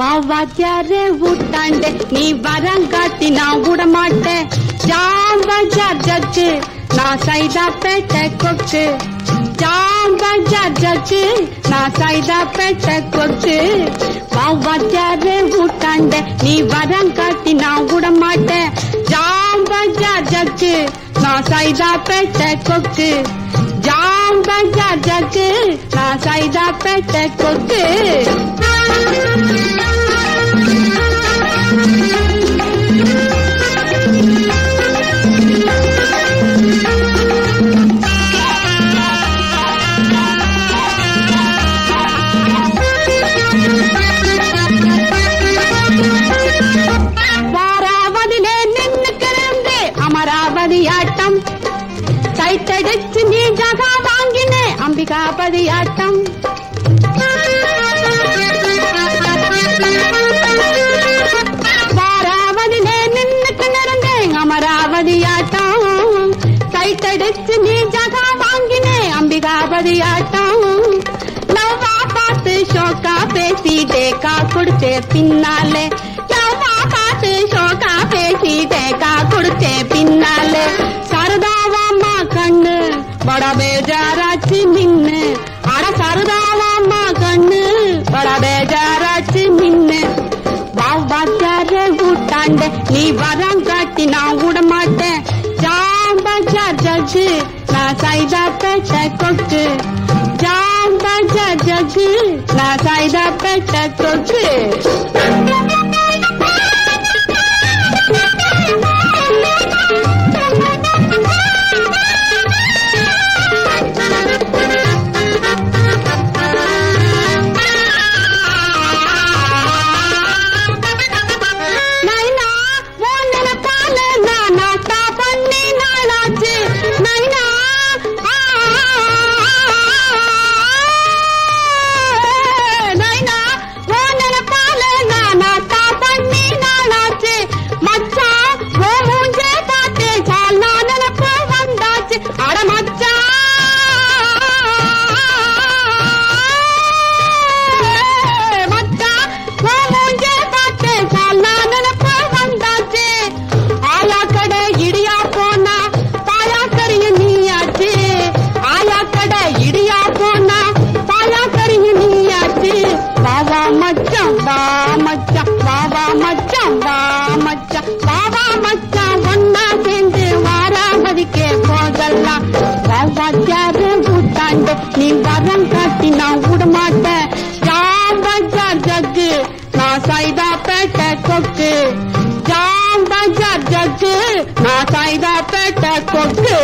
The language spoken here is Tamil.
வாத்தியாரே ஊட்டாண்ட நீ வரங்காட்டி நான் விட மாட்டேன் ஜாம் பஜார் ஜக்கு நான் சைதா பேட்டை கொக்கு ஜாம் பஜார் ஜக்கு நான் சைதா பேட்டை கொக்கு வாத்தியாரே ஊட்டாண்ட நீ வரங்காட்டி நான் விட மாட்டேன் ஜாம் பஜார் ஜக்கு நான் சைதா பேட்டை கொக்கு ஜாம் பஜார் ஜக்கு நான் சைதா பேட்டை கொக்கு கைத்தடிச்சு நீ ஜகா வாங்கினே அம்பிகாபதி ஆட்டம் வாராவதிலே நின்னுக்கு நிறந்தேன் அமராவதி ஆட்டம் கைத்தடிச்சு நீ ஜகா வாங்கினே அம்பிகாபதி ஆட்டம் நவ்வா பார்த்து ஷோக்கா பேசி டேக்கா கொடுத்தே பின்னாலே பட பேஜாராச்சு நின்னு அட சரதாவாம்மா கண்ணு பட பேஜாராச்சு நின்னு வாத்தியார ஊட்டாண்ட நீ வரம் காட்டி நான் விட மாட்டேன் ஜாம் பஜார் நான் சைதா பேட்டை கொக்கு ஜாம் பஜார் நான் சைதா கொட்டு ஜாம் பஜார் ஜக்கு நான் சைதா பேட்டை கொக்கு